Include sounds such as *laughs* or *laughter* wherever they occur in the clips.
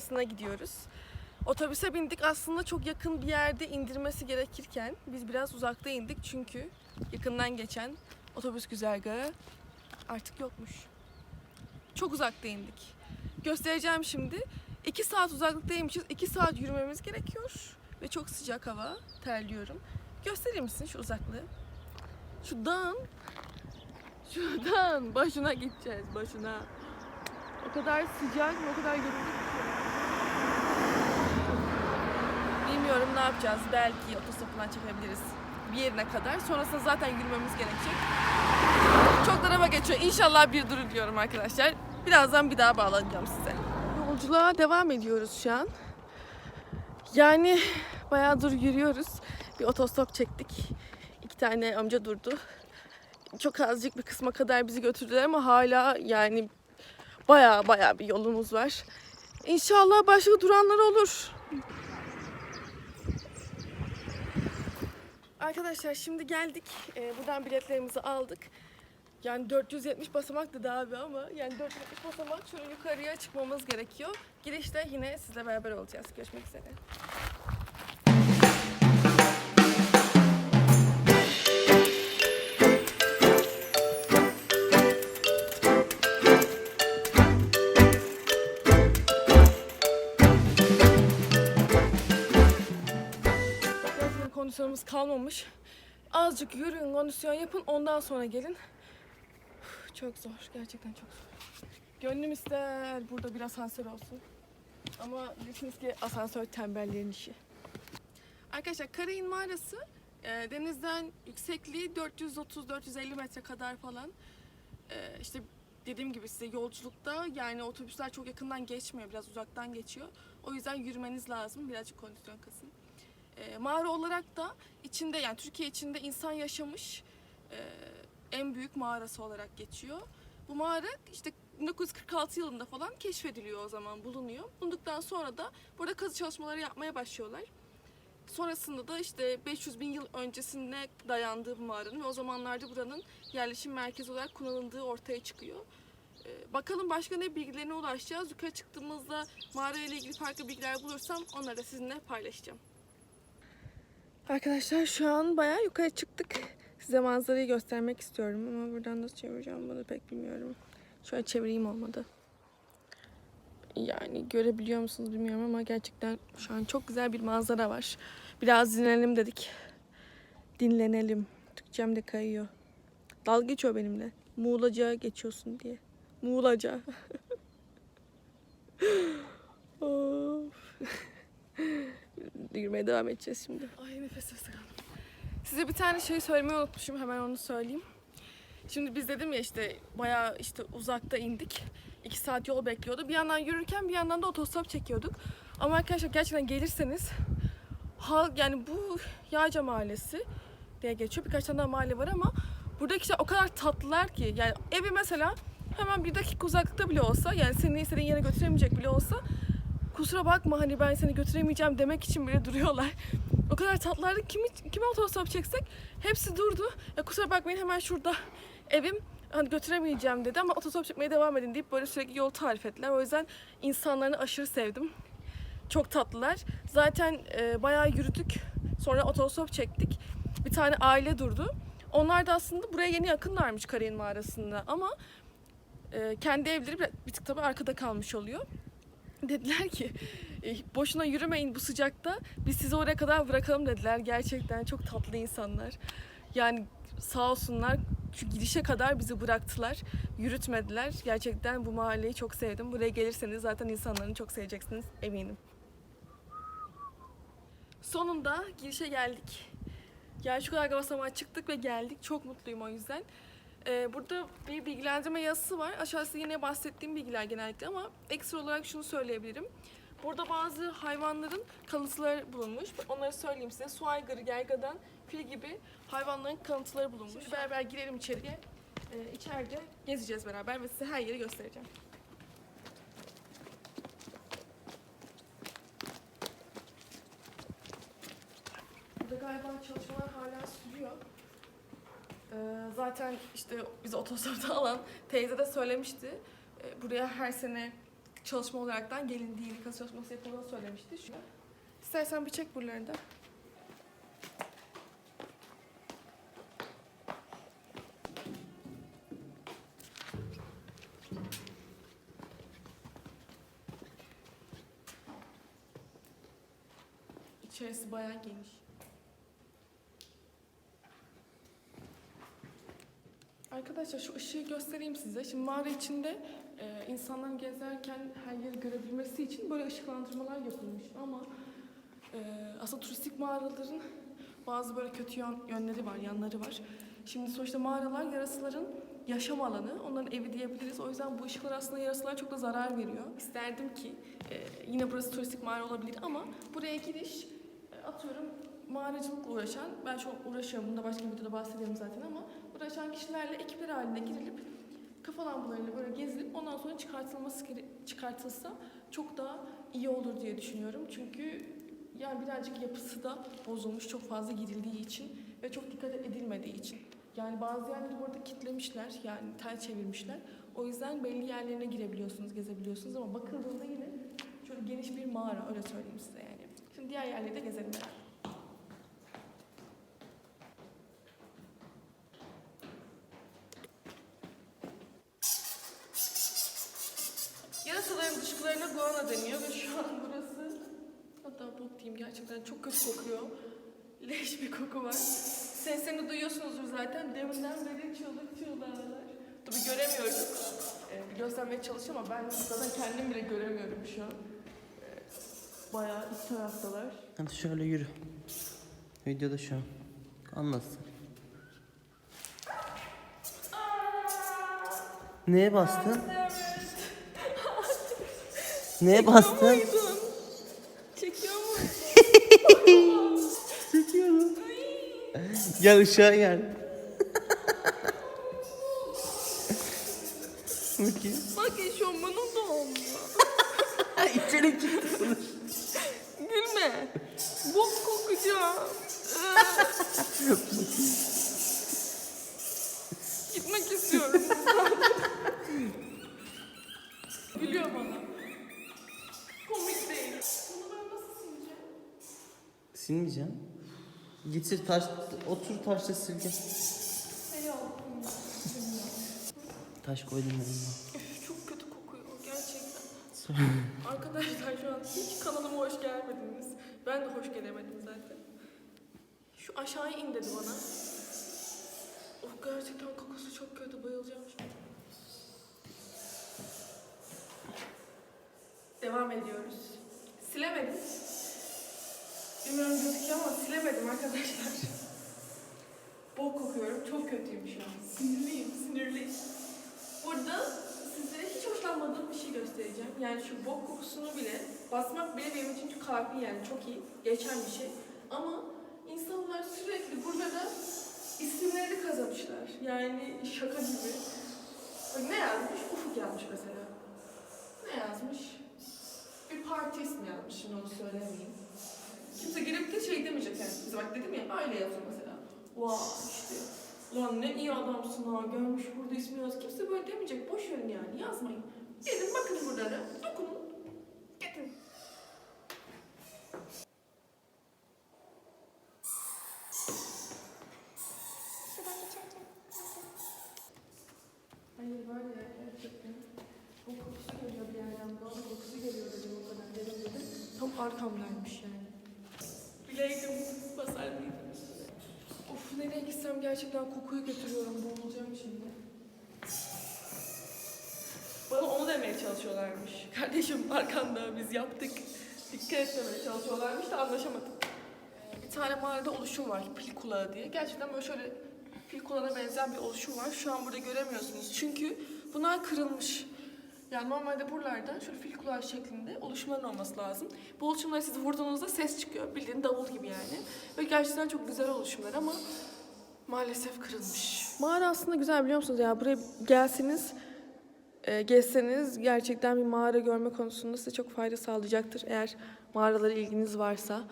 Mağarası'na gidiyoruz. Otobüse bindik aslında çok yakın bir yerde indirmesi gerekirken biz biraz uzakta indik çünkü yakından geçen otobüs güzergahı artık yokmuş. Çok uzakta indik. Göstereceğim şimdi. 2 saat uzaklıktaymışız. 2 saat yürümemiz gerekiyor. Ve çok sıcak hava. Terliyorum. Gösterir misin şu uzaklığı? Şu dağın Şuradan başına gideceğiz başına. O kadar sıcak o kadar yorulduk ki. Bilmiyorum ne yapacağız. Belki otostopından çekebiliriz bir yerine kadar. Sonrasında zaten yürümemiz gerekecek. Çok araba geçiyor. İnşallah bir durur diyorum arkadaşlar. Birazdan bir daha bağlanacağım size. Yolculuğa devam ediyoruz şu an. Yani bayağıdır yürüyoruz. Bir otostop çektik. İki tane amca durdu çok azıcık bir kısma kadar bizi götürdüler ama hala yani baya baya bir yolumuz var. İnşallah başka duranlar olur. Arkadaşlar şimdi geldik. Ee, buradan biletlerimizi aldık. Yani 470 basamak dedi abi ama yani 470 basamak şöyle yukarıya çıkmamız gerekiyor. Girişte yine sizle beraber olacağız. Görüşmek üzere. Kondisyonumuz kalmamış. Azıcık yürüyün, kondisyon yapın, ondan sonra gelin. Çok zor, gerçekten çok zor. Gönlüm ister burada bir asansör olsun. Ama bilirsiniz ki asansör tembellerin işi. Arkadaşlar Karayın Mağarası e, denizden yüksekliği 430-450 metre kadar falan. E, işte dediğim gibi size yolculukta yani otobüsler çok yakından geçmiyor, biraz uzaktan geçiyor. O yüzden yürümeniz lazım, birazcık kondisyon kasın. E, mağara olarak da içinde yani Türkiye içinde insan yaşamış e, en büyük mağarası olarak geçiyor. Bu mağara işte 1946 yılında falan keşfediliyor o zaman bulunuyor. Bulunduktan sonra da burada kazı çalışmaları yapmaya başlıyorlar. Sonrasında da işte 500 bin yıl öncesine dayandığı bu mağaranın ve o zamanlarda buranın yerleşim merkezi olarak kullanıldığı ortaya çıkıyor. Ee, bakalım başka ne bilgilerine ulaşacağız. Yukarı çıktığımızda mağara ile ilgili farklı bilgiler bulursam onları da sizinle paylaşacağım. Arkadaşlar şu an bayağı yukarı çıktık. Size manzarayı göstermek istiyorum ama buradan nasıl çevireceğim bunu pek bilmiyorum. Şöyle çevireyim olmadı. Yani görebiliyor musunuz bilmiyorum ama gerçekten şu an çok güzel bir manzara var. Biraz dinlenelim dedik. Dinlenelim. Türkçem de kayıyor. Dalga geçiyor benimle. Muğlaca geçiyorsun diye. Muğlaca. *laughs* of. *laughs* Yürümeye devam edeceğiz şimdi. Ay nefes kaldım. Size bir tane şey söylemeyi unutmuşum. Hemen onu söyleyeyim. Şimdi biz dedim ya işte bayağı işte uzakta indik. İki saat yol bekliyordu. Bir yandan yürürken bir yandan da otostop çekiyorduk. Ama arkadaşlar gerçekten gelirseniz hal yani bu Yağca Mahallesi diye geçiyor. Birkaç tane daha mahalle var ama buradaki kişiler o kadar tatlılar ki yani evi mesela hemen bir dakika uzaklıkta bile olsa yani seni istediğin yere götüremeyecek bile olsa kusura bakma hani ben seni götüremeyeceğim demek için bile duruyorlar. O kadar tatlılardı. Kimi, kime otostop çeksek hepsi durdu. Ya kusura bakmayın hemen şurada evim hani götüremeyeceğim dedi ama otostop çekmeye devam edin deyip böyle sürekli yol tarif ettiler. O yüzden insanlarını aşırı sevdim. Çok tatlılar. Zaten e, bayağı yürüdük. Sonra otostop çektik. Bir tane aile durdu. Onlar da aslında buraya yeni yakınlarmış Karayın Mağarası'nda ama e, kendi evleri bir tık tabii arkada kalmış oluyor. *laughs* Dediler ki "E, boşuna yürümeyin bu sıcakta. Biz sizi oraya kadar bırakalım dediler. Gerçekten çok tatlı insanlar. Yani sağ olsunlar şu gidişe kadar bizi bıraktılar. Yürütmediler. Gerçekten bu mahalleyi çok sevdim. Buraya gelirseniz zaten insanlarını çok seveceksiniz eminim. Sonunda girişe geldik. Yani şu kadar basamağa çıktık ve geldik. Çok mutluyum o yüzden. Ee, burada bir bilgilendirme yazısı var. Aşağısı yine bahsettiğim bilgiler genellikle ama ekstra olarak şunu söyleyebilirim. Burada bazı hayvanların kalıntıları bulunmuş. Onları söyleyeyim size. Su aygırı, gergadan, fil gibi hayvanların kalıntıları bulunmuş. Şimdi beraber girelim içeriye. Ee, içeride gezeceğiz beraber ve size her yeri göstereceğim. Burada galiba çalışmalar hala sürüyor. Ee, zaten işte bizi otostopta *laughs* alan teyze de söylemişti. e, buraya her sene çalışma olaraktan gelindiği, kazı çalışması yapıldığını söylemişti. Şu- İstersen bir çek buraları da. İçerisi bayağı geniş. Arkadaşlar şu ışığı göstereyim size. Şimdi mağara içinde e, insanların gezerken her yeri görebilmesi için böyle ışıklandırmalar yapılmış ama e, aslında turistik mağaraların bazı böyle kötü yön- yönleri var, yanları var. Şimdi sonuçta mağaralar yarasıların yaşam alanı, onların evi diyebiliriz. O yüzden bu ışıklar aslında yarasılara çok da zarar veriyor. İsterdim ki e, yine burası turistik mağara olabilir ama buraya giriş e, atıyorum mağaracılıkla uğraşan, ben an uğraşıyorum, bunda başka bir videoda bahsederim zaten ama uğraşan kişilerle ekipler halinde girilip kafa lambalarıyla böyle gezilip ondan sonra çıkartılması çıkartılsa çok daha iyi olur diye düşünüyorum. Çünkü yani birazcık yapısı da bozulmuş çok fazla girildiği için ve çok dikkat edilmediği için. Yani bazı yerleri burada kitlemişler yani tel çevirmişler. O yüzden belli yerlerine girebiliyorsunuz, gezebiliyorsunuz ama bakıldığında yine şöyle geniş bir mağara öyle söyleyeyim size yani. Şimdi diğer yerleri de gezelim beraber. Deniyor ve şu an burası hatta bok diyeyim gerçekten çok kötü kokuyor. Leş bir koku var. Seslerini duyuyorsunuzdur zaten. Deminden beri çığlık çığlığa. Tabii göremiyorum. Ee, göstermeye çalışıyorum ama ben zaten kendim bile göremiyorum şu an. Ee, bayağı iç taraftalar. Hadi şöyle yürü. Videoda şu an. Anlatsın. Neye bastın? Neye bastın? Çekiyor muydun? *laughs* Çekiyorum. Gel ışığa gel. Bakayım. Bak eşofmanım da olmuyor. *laughs* İçeri gitti. Gülme. Bok kokacağım. *laughs* Gitmek istiyorum. Gülüyor bana. Komik değil. Bunu ben nasıl sileceğim? Silmeyeceğim. Getir taş, otur taşla silge. Taş koydum. Üf, Çok kötü kokuyor gerçekten. Arkadaşlar şu an hiç kanalıma hoş gelmediniz. Ben de hoş gelemedim zaten. Şu aşağıya in dedi bana. Oh gerçekten kokusu çok kötü bayılacağım şimdi. Devam ediyoruz. Silemedim. Bilmiyorum gözüküyor ama silemedim arkadaşlar. Bok kokuyorum. Çok kötüyüm şu an. Sinirliyim, sinirliyim. Burada size hiç hoşlanmadığım bir şey göstereceğim. Yani şu bok kokusunu bile basmak bile benim için çok kafi yani çok iyi. Geçen bir şey. Ama insanlar sürekli burada da isimlerini kazanmışlar. Yani şaka gibi. Ne yazmış? Ufuk yazmış mesela. Ne yazmış? Bir parti ismi yazmış. Şimdi onu söylemeyeyim. Kimse girip de şey demeyecek yani. Bize bak dedim ya öyle yazıyor mesela. Vay işte. Lan ne iyi adamsın ha. Görmüş burada ismi yaz. Kimse böyle demeyecek. Boş verin yani. Yazmayın. Gelin bakın burada da. Dokunun. Getirin. Hayır var ya gerçekten. O kokusu geliyor bir yerden. Bana kokusu geliyor dedim o kadar dedim dedim. Tam arkamdaymış yani. Bileydim basar mıydım üstüne. Of nereye gitsem gerçekten kokuyu götürüyorum. Boğulacağım şimdi. Bana onu demeye çalışıyorlarmış. Kardeşim arkanda biz yaptık. Dikkat etmemeye çalışıyorlarmış da anlaşamadık. Bir tane mağarada oluşum var. Pil kulağı diye. Gerçekten böyle şöyle pil kulağına benzeyen bir oluşum var. Şu an burada göremiyorsunuz. Çünkü bunlar kırılmış. Yani normalde buralarda şöyle fil kulağı şeklinde oluşumların olması lazım. Bu oluşumları siz vurduğunuzda ses çıkıyor. Bildiğin davul gibi yani. Ve gerçekten çok güzel oluşumlar ama maalesef kırılmış. Mağara aslında güzel biliyor musunuz ya? Buraya gelseniz, e, gezseniz gerçekten bir mağara görme konusunda size çok fayda sağlayacaktır. Eğer mağaralara ilginiz varsa.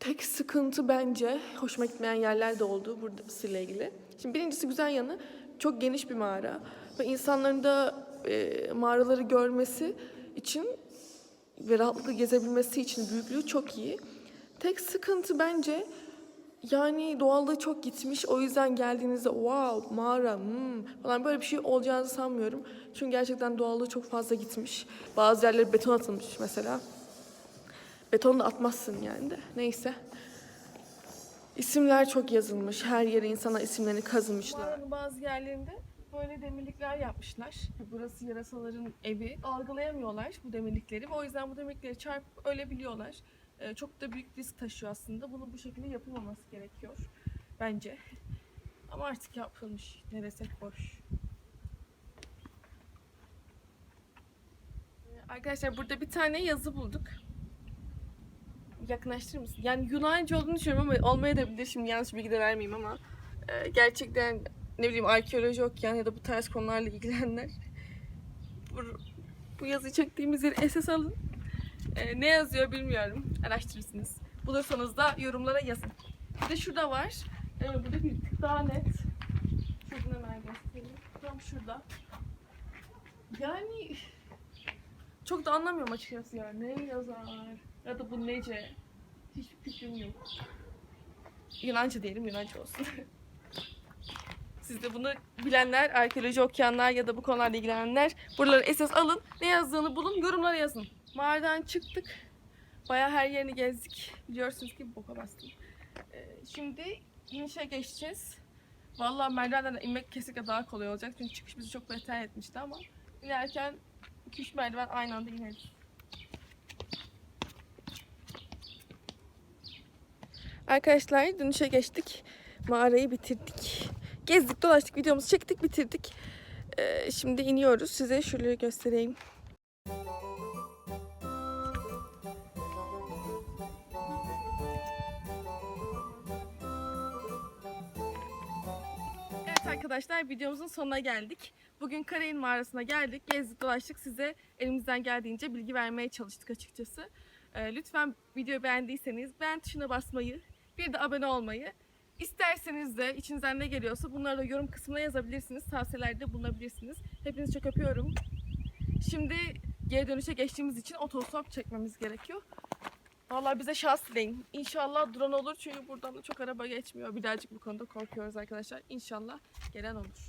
Tek sıkıntı bence hoşuma gitmeyen yerler de oldu burada ile ilgili. Şimdi birincisi güzel yanı çok geniş bir mağara ve insanların da e, mağaraları görmesi için ve rahatlıkla gezebilmesi için büyüklüğü çok iyi. Tek sıkıntı bence yani doğallığı çok gitmiş. O yüzden geldiğinizde wow mağara hmm, falan böyle bir şey olacağını sanmıyorum. Çünkü gerçekten doğallığı çok fazla gitmiş. Bazı yerlere beton atılmış mesela. Beton da atmazsın yani de. Neyse. İsimler çok yazılmış. Her yere insana isimlerini kazımışlar. Mağaranın bazı yerlerinde böyle demirlikler yapmışlar. Burası yarasaların evi. Algılayamıyorlar bu demirlikleri ve o yüzden bu demirlikleri çarpıp ölebiliyorlar. Ee, çok da büyük risk taşıyor aslında. Bunu bu şekilde yapılmaması gerekiyor bence. Ama artık yapılmış. Ne desek boş. Ee, Arkadaşlar burada bir tane yazı bulduk. Yakınlaştırır mısın? Yani Yunanca olduğunu düşünüyorum ama olmayabilir. Şimdi yanlış bilgi de vermeyeyim ama e, gerçekten ne bileyim arkeoloji okuyan ya da bu tarz konularla ilgilenenler bu, bu yazıyı çektiğimiz yeri esas alın. E, ne yazıyor bilmiyorum. Araştırırsınız. Bulursanız da yorumlara yazın. Bir de şurada var. E, burada bir tık daha net. Şuradan hemen göstereyim. Tam şurada. Yani çok da anlamıyorum açıkçası ya. Ne yazar? Ya da bu nece? Hiçbir fikrim yok. Yunanca diyelim, Yunanca olsun. *laughs* Siz de bunu bilenler, arkeoloji okuyanlar ya da bu konularla ilgilenenler buraları esas alın. Ne yazdığını bulun, yorumlara yazın. Mağaradan çıktık. Bayağı her yerini gezdik. Biliyorsunuz ki boka bastım. Ee, şimdi inişe geçeceğiz. Vallahi merdivenden inmek kesinlikle daha kolay olacak. Çünkü çıkış bizi çok beter etmişti ama inerken 2-3 merdiven aynı anda ineriz. Arkadaşlar dönüşe geçtik. Mağarayı bitirdik. Gezdik, dolaştık, videomuzu çektik, bitirdik. Ee, şimdi iniyoruz. Size şöyle göstereyim. Evet arkadaşlar videomuzun sonuna geldik. Bugün Karayın mağarasına geldik, gezdik, dolaştık. Size elimizden geldiğince bilgi vermeye çalıştık açıkçası. Ee, lütfen videoyu beğendiyseniz beğen tuşuna basmayı, bir de abone olmayı, isterseniz de içinizden ne geliyorsa bunları da yorum kısmına yazabilirsiniz. Tavsiyelerde bulunabilirsiniz. Hepinizi çok öpüyorum. Şimdi geri dönüşe geçtiğimiz için otostop çekmemiz gerekiyor. Vallahi bize şans dileyin. İnşallah drone olur çünkü buradan da çok araba geçmiyor. Birazcık bu konuda korkuyoruz arkadaşlar. İnşallah gelen olur.